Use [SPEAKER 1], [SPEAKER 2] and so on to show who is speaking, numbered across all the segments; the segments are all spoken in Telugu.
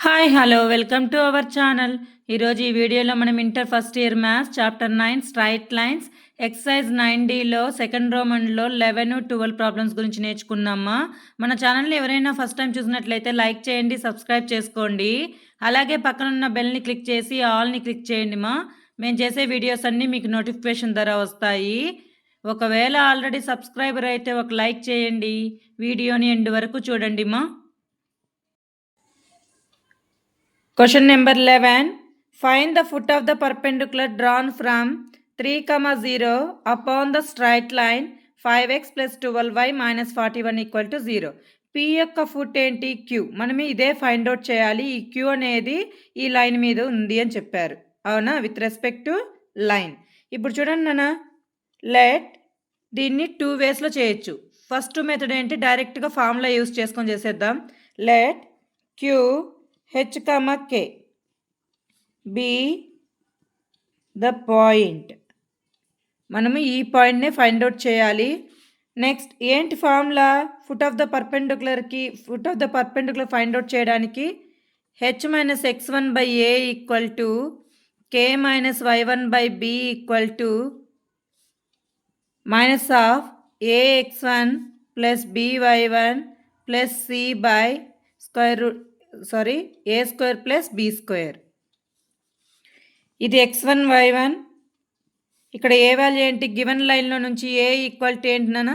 [SPEAKER 1] Hi hello welcome to our channel ఈరోజు ఈ వీడియోలో మనం inter first year maths chapter nine straight lines exercise nine డీలో సెకండ్ రోమన్లో లెవెన్ ట్వెల్వ్ ప్రాబ్లమ్స్ గురించి నేర్చుకున్నామా? మన ఛానల్ని ఎవరైనా ఫస్ట్ టైం చూసినట్లయితే లైక్ చేయండి సబ్స్క్రైబ్ చేసుకోండి. అలాగే పక్కన ఉన్న బెల్ని క్లిక్ చేసి ఆల్ని క్లిక్ చేయండి మా. మేము చేసే వీడియోస్ అన్నీ మీకు నోటిఫికేషన్ ద్వారా వస్తాయి. ఒకవేళ ఆల్రెడీ సబ్స్క్రైబర్ అయితే ఒక లైక్ చేయండి. వీడియోని ఎండ్ వరకు చూడండి మా. Question number 11. Find the foot of the perpendicular drawn from 3, comma 0 upon the straight line 5x plus 12y minus 41 equal to 0. P యొక్క ఫుట్ ఏంటి? క్యూ మనం ఇదే ఫైండ్ అవుట్ చేయాలి. ఈ క్యూ అనేది ఈ లైన్ మీద ఉంది అని చెప్పారు. అవునా? విత్ రెస్పెక్ట్ టు లైన్ ఇప్పుడు చూడండి నాన్న. లెట్ దీన్ని టూ వేస్లో చేయొచ్చు. ఫస్ట్ మెథడ్ ఏంటి? డైరెక్ట్గా ఫార్ములా యూస్ చేసుకొని చేసేద్దాం. Let Q H comma K. Be the point. మనము ఈ పాయింట్నే ఫైండ్ అవుట్ చేయాలి. నెక్స్ట్ ఏంటి formula? Foot of the పర్పెండికులర్కి foot of the perpendicular find out చేయడానికి H minus X one by A equal to K minus Y one by B equal to minus of A X one plus B Y one plus C by square root sorry A square plus B square ఇది ఎక్స్ వన్ వై వన్ ఇక్కడ ఏ వాల్యూ ఏంటి? గివెన్ లైన్లో నుంచి ఏ ఈక్వల్ టు ఏంటి నాన్న?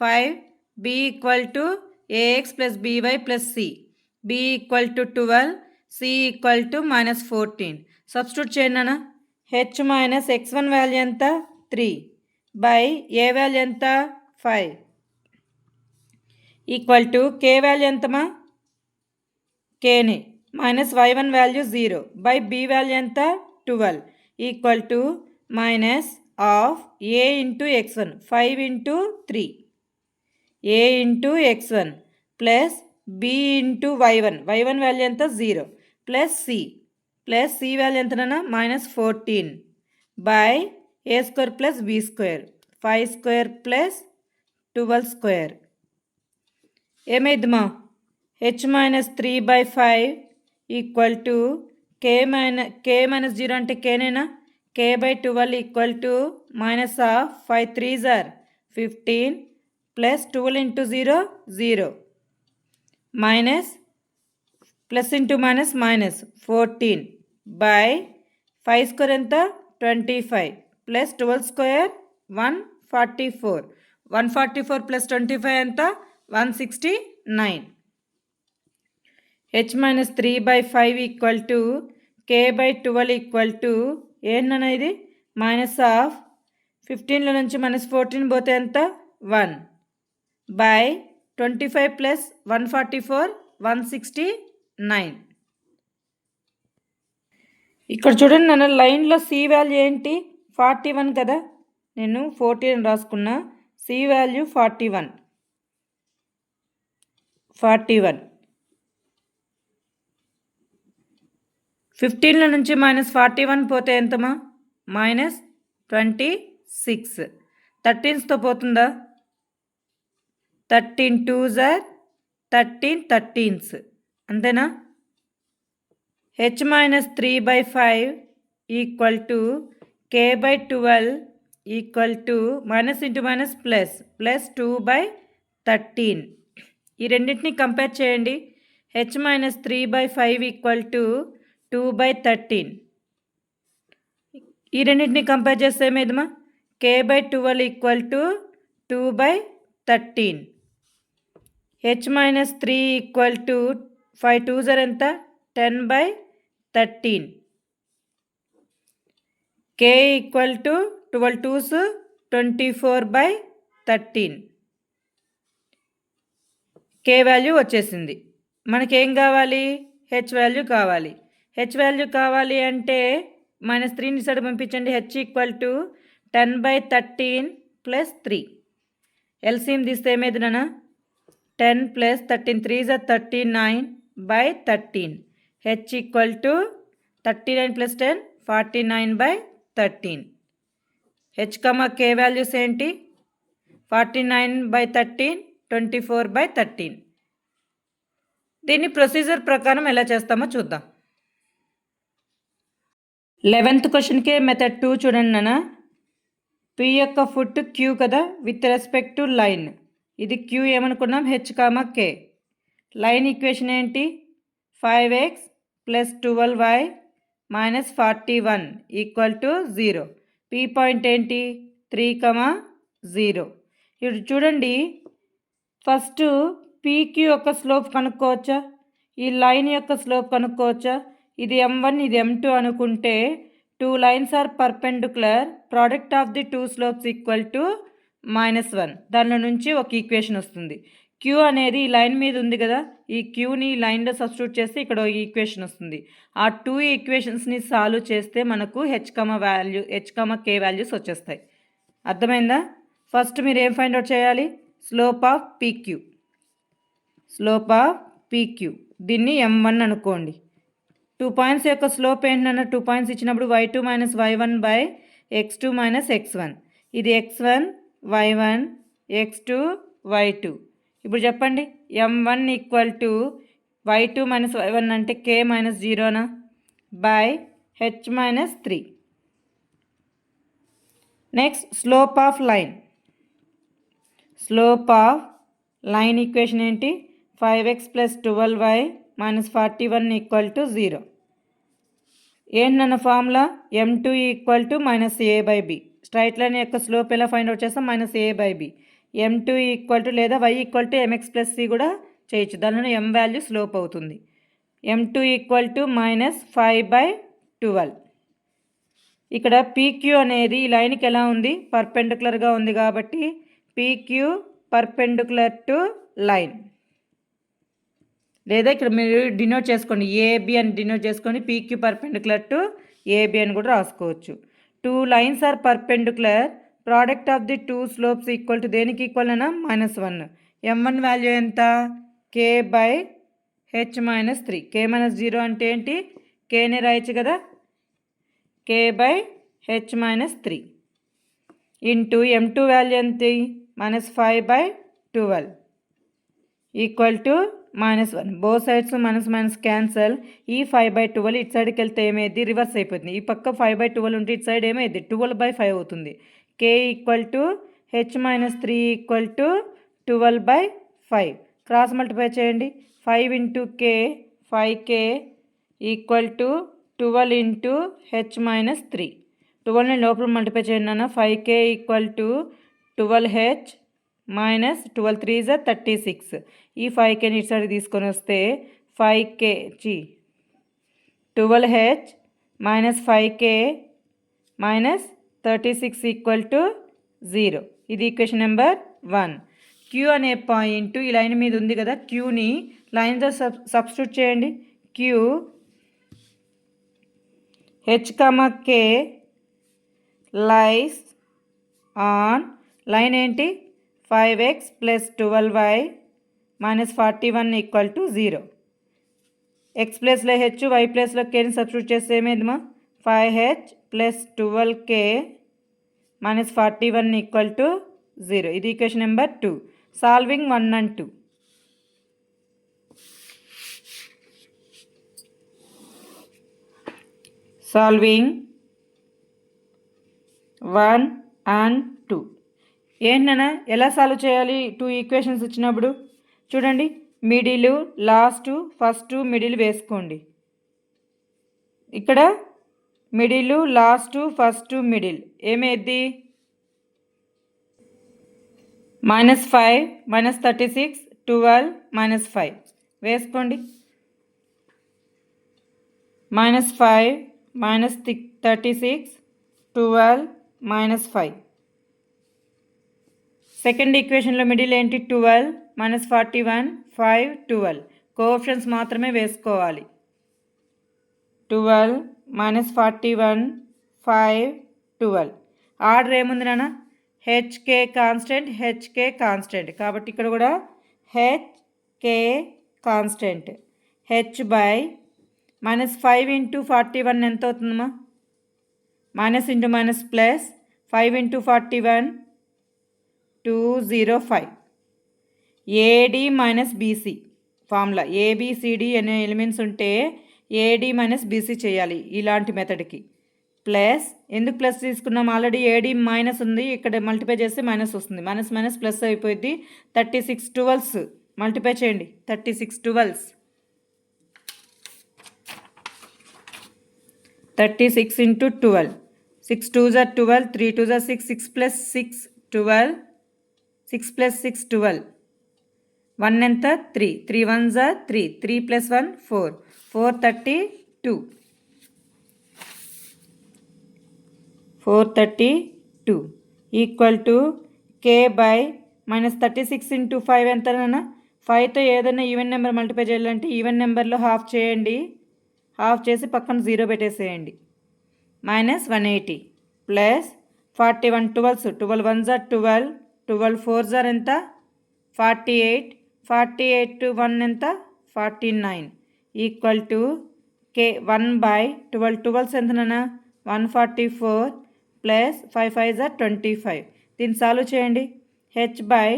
[SPEAKER 1] Five B equal to A X plus B Y plus C B equal to twelve C equal to minus fourteen substitute చేయండి నాన్న. H minus X one value ఎంత? త్రీ బై ఏ వాల్యూ ఎంత? Five equal to K value ఎంతమా కేని minus Y one value zero by B value ఎంత? Twelve equal to minus of A into X one five into three A into X one plus B into Y one Y one value ఎంత? Zero plus C plus C value ఎంతనన్నా minus fourteen by A square plus B square five square plus twelve square ఏమైందమ్మా H minus three by five equal to K minus K minus zero అంటే కేనేనా K by twelve equal to minus of five three jar fifteen plus twelve into zero zero minus plus into minus minus fourteen by five square ఎంత? Twenty five plus twelve square one forty four one forty four plus twenty five ఎంత? One sixty nine H minus three by five equal to K by twelve equal to ఏంటన్నా ఇది? మైనస్ ఆఫ్ ఫిఫ్టీన్లో నుంచి మైనస్ ఫోర్టీన్ పోతే ఎంత? One by twenty five plus one forty four one sixty nine ఇక్కడ చూడండి నన్ను లైన్లో సి వాల్యూ ఏంటి? ఫార్టీ వన్ కదా? నేను ఫోర్టీన్ రాసుకున్నా. C value forty one forty one ఫిఫ్టీన్లో నుంచి మైనస్ ఫార్టీ వన్ పోతే ఎంతమా మైనస్ ట్వంటీ సిక్స్. థర్టీన్స్తో పోతుందా? థర్టీన్ టూ జార్ థర్టీన్ థర్టీన్స్. అంతేనా? H minus three by five equal to K by twelve equal to minus into minus plus plus two by thirteen. ఈ రెండింటిని కంపేర్ చేయండి. H minus three by five equal to two by thirteen. ఈ రెండింటిని కంపేర్ చేస్తే ఏమైందమ్మా? K by twelve equal to two by thirteen. H minus three equal to five two జర్ ఎంత? Ten by thirteen. K equal to twelve twos twenty four by thirteen. K value వచ్చేసింది. మనకేం కావాలి? హెచ్ వాల్యూ కావాలి. హెచ్ వాల్యూ కావాలి అంటే మైనస్ త్రీని సైడ్ పంపించండి. H equal to ten by thirteen plus three LCM తీస్తే ఏమేది నాన్న టెన్ ప్లస్ థర్టీన్ త్రీ జ thirty nine by thirteen H equal to thirty nine plus ten forty nine by thirteen H comma K values ఏంటి? Forty nine by thirteen twenty four by thirteen దీన్ని ప్రొసీజర్ ప్రకారం ఎలా చేస్తామో చూద్దాం. లెవెన్త్ క్వశ్చన్కే మెథడ్ టూ చూడండి నాన్న. పి యొక్క ఫుట్ క్యూ కదా విత్ రెస్పెక్ట్ టు లైన్ ఇది క్యూ ఏమనుకున్నాం? H comma K line equation ఏంటి? Five X plus twelve Y minus forty one equal to zero P point ఏంటి? త్రీ కమా జీరో ఇప్పుడు చూడండి. ఫస్ట్ పీక్యూ యొక్క స్లోప్ కనుక్కోవచ్చా? ఈ లైన్ యొక్క స్లోప్ కనుక్కోవచ్చా? ఇది ఎం వన్ ఇది ఎం టూ అనుకుంటే two lines are perpendicular product of the two slopes equal to minus one దానిలో నుంచి ఒక ఈక్వేషన్ వస్తుంది. క్యూ అనేది ఈ లైన్ మీద ఉంది కదా ఈ క్యూని ఈ లైన్లో సబ్స్టిట్యూట్ చేస్తే ఇక్కడ ఒక ఈక్వేషన్ వస్తుంది. ఆ టూ ఈక్వేషన్స్ని సాల్వ్ చేస్తే మనకు హెచ్కమ వాల్యూ హెచ్కమ కే వాల్యూస్ వచ్చేస్తాయి. అర్థమైందా? ఫస్ట్ మీరు ఏం ఫైండ్ అవుట్ చేయాలి? Slope of P Q slope of P Q దీన్ని ఎం వన్ అనుకోండి. టూ పాయింట్స్ యొక్క స్లోప్ ఏంటన్న టూ పాయింట్స్ ఇచ్చినప్పుడు Y two minus Y one by X two minus X one ఇది X one Y one X two Y two ఇప్పుడు చెప్పండి M one equal to Y two minus Y one అంటే K minus జీరోనా by H minus three next slope of line slope of line equation ఏంటి? Five X plus twelve Y minus forty one equal to zero ఏంటన్న formula M two equal to minus A by B straight line యొక్క స్లోప్ ఎలా ఫైండ్ అవుట్ చేస్తాం? Minus A by B M two equal to లేదా Y equal to M X plus C కూడా చేయొచ్చు. దానిలో ఎం వాల్యూ స్లోప్ అవుతుంది. M two equal to minus five by twelve ఇక్కడ పీక్యూ అనేది ఈ లైన్కి ఎలా ఉంది? పర్పెండికులర్గా ఉంది కాబట్టి పీక్యూ పర్పెండికులర్ టు లైన్ లేదా ఇక్కడ మీరు డినోట్ చేసుకోండి. ఏబి అని డినోట్ చేసుకొని పీక్యూ పర్పెండికులర్ టు ఏబి అని కూడా రాసుకోవచ్చు. Two lines are perpendicular product of the two slopes equal to దేనికి ఈక్వల్ అయినా? Minus one M one value ఎంత? K by H minus three K minus zero అంటే ఏంటి? కేనే రాయొచ్చు కదా. K by H minus three into M two value ఎంత? Minus five by twelve equal to minus one both sides minus minus cancel ఈ ఫైవ్ బై ట్వెల్వ్ ఇటు సైడ్కి వెళ్తే ఏమైంది? రివర్స్ అయిపోతుంది ఈ పక్క ఫైవ్ బై ట్వెల్వ్ ఉంటే ఇటు సైడ్ ఏమైంది? ట్వెల్వ్ బై ఫైవ్ అవుతుంది. K equal to H minus three equal to twelve by five cross multiply చేయండి. Five into K five K equal to twelve into H minus three ట్వెల్వ్ని లోపల మల్టిప్లై చేయండి అన్న five K equal to twelve H minus twelve three జా థర్టీ సిక్స్. ఈ ఫైవ్ కేని ఇటు సైడ్ తీసుకొని వస్తే five K G twelve H minus five K minus thirty six equal to zero. ఇది ఈక్వేషన్ నెంబర్ వన్. క్యూ అనే పాయింట్ ఈ లైన్ మీద ఉంది కదా క్యూని లైన్తో సబ్ సబ్స్టిట్యూట్ చేయండి. Q H comma K lies on line ఏంటి? Five X plus twelve Y minus forty one equal to zero X ప్లస్లో హెచ్ వై ప్లస్లో కేని సబ్స్టిట్యూట్ చేస్తే ఏమైందమ్మా? Five H plus twelve K minus forty one equal to zero ఇది equation number two solving one and two solving one and two ఏంటన్నా ఎలా సాల్వ్ చేయాలి? టూ ఈక్వేషన్స్ వచ్చినప్పుడు చూడండి మిడిల్ లాస్ట్ ఫస్ట్ మిడిల్ వేసుకోండి. ఇక్కడ middle last first middle ఏమేద్ది? Minus five minus thirty six twelve minus five వేసుకోండి. Minus five minus thirty six twelve minus five second ఈక్వేషన్లో middle ఏంటి? Twelve minus forty one five twelve. కోఆప్షన్స్ మాత్రమే వేసుకోవాలి. Twelve minus forty one five twelve. Order ఏముంది నాన్న? H k constant h k constant. కాబట్టి ఇక్కడ కూడా h k constant. H by minus five into forty one ఎంత అవుతుందమ్మా? Minus into minus plus five into forty one two zero five a d minus b c formula a b c d అనే ఎలిమెంట్స్ ఉంటే a d minus b c చేయాలి ఇలాంటి మెథడ్కి ప్లస్ ఎందుకు ప్లస్ తీసుకున్నాం? ఆల్రెడీ ఏడి మైనస్ ఉంది. ఇక్కడ మల్టిప్లై చేస్తే మైనస్ వస్తుంది. మైనస్ మైనస్ ప్లస్ అయిపోయింది. థర్టీ సిక్స్ ట్వెల్వ్స్ మల్టిప్లై చేయండి. Thirty six twelves thirty six into twelve six two జా ట్వెల్వ్ త్రీ టూ జా six six plus six twelve six plus six twelve. One ఎంత? త్రీ. త్రీ వన్ జా? Three. Three plus one four. Four thirty two. Four thirty two. Equal to k by minus thirty six into five ఎంతనా ఫైవ్తో ఏదైనా ఈవెన్ నెంబర్ మల్టిప్లై చేయాలంటే ఈవెన్ నెంబర్లో హాఫ్ చేయండి. హాఫ్ చేసి పక్కన జీరో పెట్టేసేయండి. Minus one eighty plus forty one twelves. Twelve one జా? ట్వెల్వ్. ట్వెల్వ్ ఫోర్ జార్ ఎంత? Forty eight. Forty eight to one ఎంత? Forty nine. Equal to k one by twelve. Twelves ఎంతనా one forty four plus five five jar twenty five. దీన్ని సాల్వ్ చేయండి. H by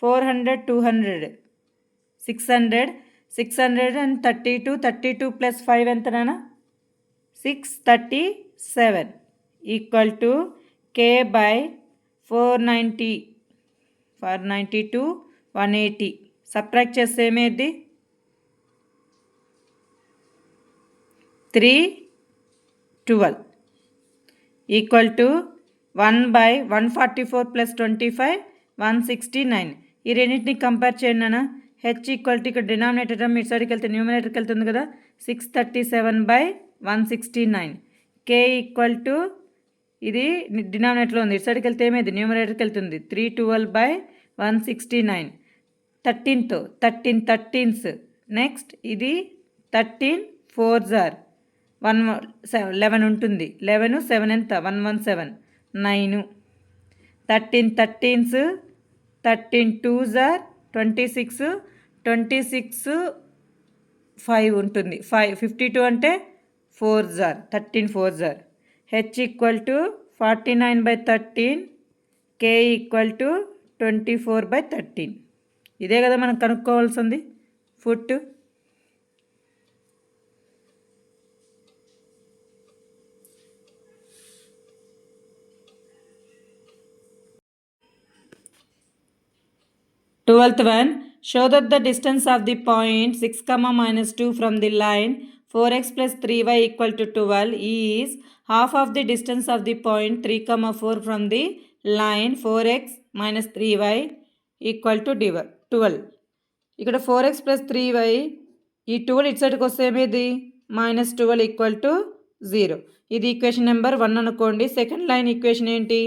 [SPEAKER 1] four hundred two hundred. Six hundred. Six hundred and thirty two. Thirty two plus five ఎంతనా six thirty seven. Equal to k by four ninety four ninety two one eighty. Subtract చేస్తే ఏమేది three twelve. Equal to one by one forty four plus twenty five one sixty nine ఈ రెండింటిని కంపేర్ చేయండి అన్న. హెచ్ ఈక్వల్ టు ఇక్కడ డినామినేటర్ మీ సైడ్కి వెళ్తే న్యూమినేటర్కి వెళ్తుంది కదా. Six thirty seven by one sixty nine k equal to ఇది డినామినేటర్లో ఉంది. ఇటు సైడ్కి వెళ్తే ఏమైంది? న్యూమినేటర్కి వెళ్తుంది. Three twelve by one sixty nine. థర్టీన్తో. Thirteen thirteens. Next ఇది thirteen four jar. One seven. Eleven ఉంటుంది. లెవెన్ సెవెన్ ఎంత? One one seven. Nine. Thirteen thirteens. Thirteen two jar. Twenty six. Twenty six five ఉంటుంది. ఫైవ్ ఫిఫ్టీ టూ అంటే ఫోర్ జార్. థర్టీన్ ఫోర్ జార్. H equal to forty nine by thirteen k equal to twenty four by thirteen ఇదే కదా మనం కనుక్కోవాల్సింది. Put twelfth one show that the distance of the point six comma minus two from the line 4x plus 3y equal to 12 is half of the distance of the point 3 comma 4 from the line 4x minus 3y equal to డివ twelve. ఇక్కడ four x plus three y ఈ ట్వెల్వ్ ఇటు సైడ్కి వస్తే ఏమేది? Minus twelve equal to zero. ఇది ఈక్వేషన్ నెంబర్ వన్ అనుకోండి. సెకండ్ లైన్ ఈక్వేషన్ ఏంటి?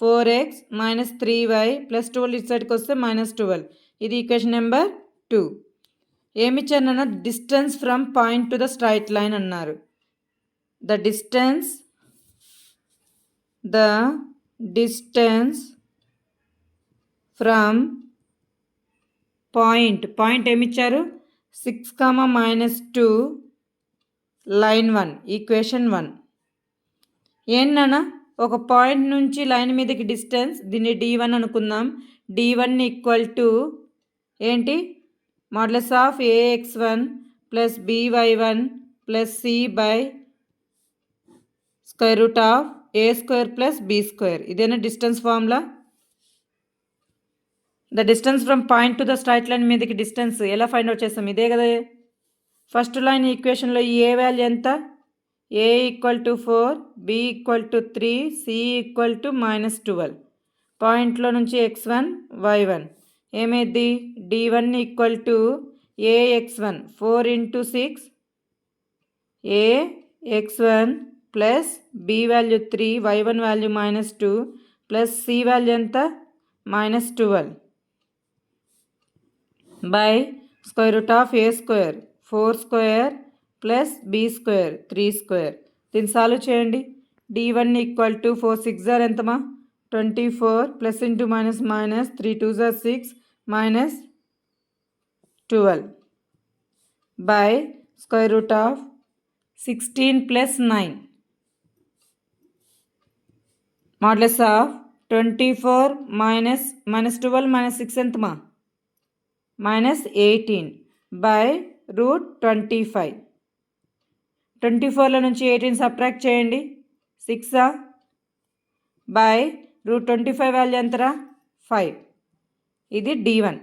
[SPEAKER 1] Four x minus three y plus twelve ఇటు సైడ్కి వస్తే మైనస్ ట్వెల్వ్. ఇది equation number two. ఏమిచ్చారన్న distance from point to the straight line అన్నారు. The distance the distance from point. Point ఏమిచ్చారు? Six comma minus two line one equation one. ఏంటన్నా ఒక పాయింట్ నుంచి లైన్ మీదకి డిస్టెన్స్ దీన్ని డి వన్ అనుకుందాం. డి వన్ ఈక్వల్ టు ఏంటి? Modulus of a x one plus b y one plus c by square root of a square plus b square ఇదేనా distance formula the distance from point to the straight line మీదకి డిస్టెన్స్ ఎలా ఫైండ్ అవుట్ చేస్తాం? ఇదే కదా. ఫస్ట్ లైన్ ఈక్వేషన్లో ఏ వాల్యూ ఎంత? A equal to four b equal to three c equal to minus twelve పాయింట్లో నుంచి X one why one ఏమైద్ది? D one equal to a x one four into six a x one plus b value three y one value minus two plus c value ఎంత? Minus twelve by square root of a square four square plus b square three square దీన్ని సాల్వ్ చేయండి. D one equal to four six jar ఎంతమా twenty four plus into minus minus three two jar six minus twelve by square root of sixteen plus nine modulus of twenty four minus minus twelve minus six ఎంతమా minus eighteen by root twenty five twenty ఫోర్లో నుంచి ఎయిటీన్ సబ్ట్రాక్ట్ చేయండి. సిక్సా by root twenty five value ఎంతరా? ఫైవ్ ఇది డి వన్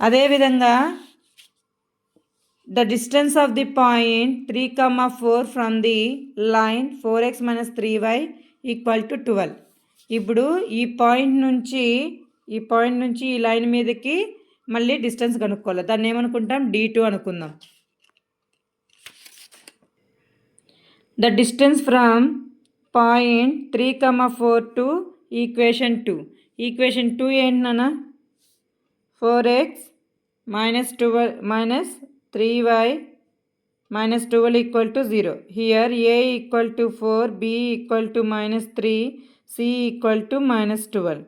[SPEAKER 1] అదేవిధంగా the distance of the point three comma four from the line four x minus three y equal to twelve ఇప్పుడు ఈ పాయింట్ నుంచి ఈ పాయింట్ నుంచి ఈ లైన్ మీదకి మళ్ళీ డిస్టెన్స్ కనుక్కోవాలి. దాన్ని ఏమనుకుంటాం? డి టూ అనుకుందాం. The distance from point three comma four to equation two. Equation two ఏంటన్నా four x minus twelve minus three y minus twelve equal to zero. Here a equal to four b equal to minus three c equal to minus twelve.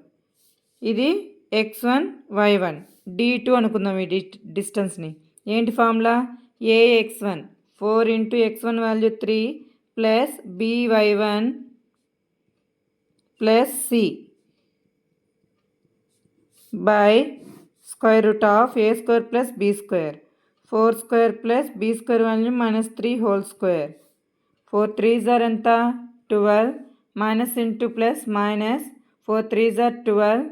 [SPEAKER 1] ఇది x one y one. D two అనుకుందాం ఈ డిస్టెన్స్ని ఏంటి formula? A x one. Four into x one value three plus b y one plus c by square root of a square plus b square four square plus b square value minus three whole square four three jar ఎంత? Twelve minus into plus minus four three jar twelve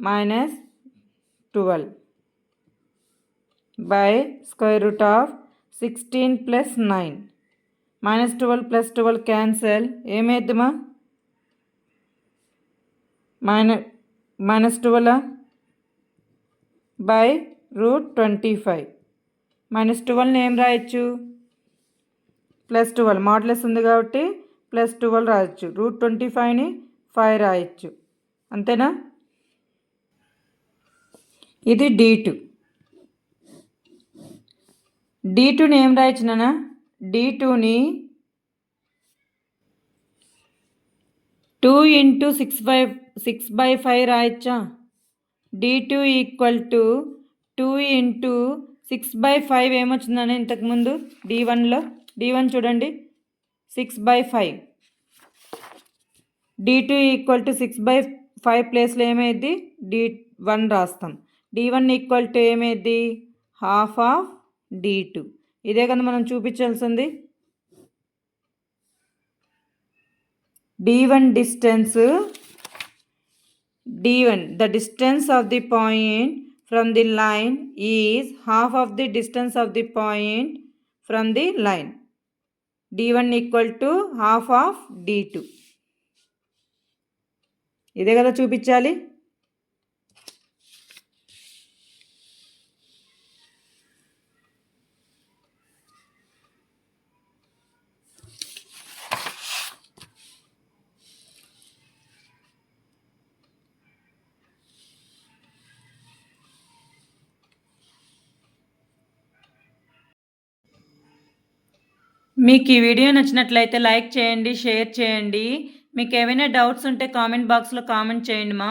[SPEAKER 1] minus twelve by square root of sixteen plus nine minus twelve plus twelve cancel ఏమేద్దామా మైన minus twelve by root twenty five minus ట్వెల్వ్ని ఏం రాయొచ్చు ప్లస్ ట్వెల్వ్ మాడ్లెస్ ఉంది కాబట్టి ప్లస్ ట్వెల్వ్ రాయొచ్చు రూట్ ట్వంటీ ఫైవ్ని ఫైవ్ రాయొచ్చు అంతేనా ఇది డి టూ డి టూని ఏం రాయొచ్చునా డి టూని two into six by six by five రాయొచ్చా? D two equal to two into six by five ఏమొచ్చిందని ఇంతకుముందు? డి వన్లో డి వన్ చూడండి. Six by five d two equal to six by five ప్లేస్లో ఏమైంది డి వన్ రాస్తాం. డి వన్ ఈక్వల్ టు ఏమైంది హాఫ్ ఆఫ్ డి టూ ఇదే కదా మనం చూపించాల్సింది. D one distance d one the distance of the point from the line is half of the distance of the point from the line d one equal to half of d two ఇదే కదా చూపించాలి? మీకు ఈ వీడియో నచ్చినట్లయితే లైక్ చేయండి షేర్ చేయండి. మీకు ఏమైనా డౌట్స్ ఉంటే కామెంట్ బాక్స్లో కామెంట్ చేయండి మా.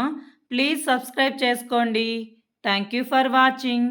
[SPEAKER 1] ప్లీజ్ సబ్స్క్రైబ్ చేసుకోండి. Thank you for watching.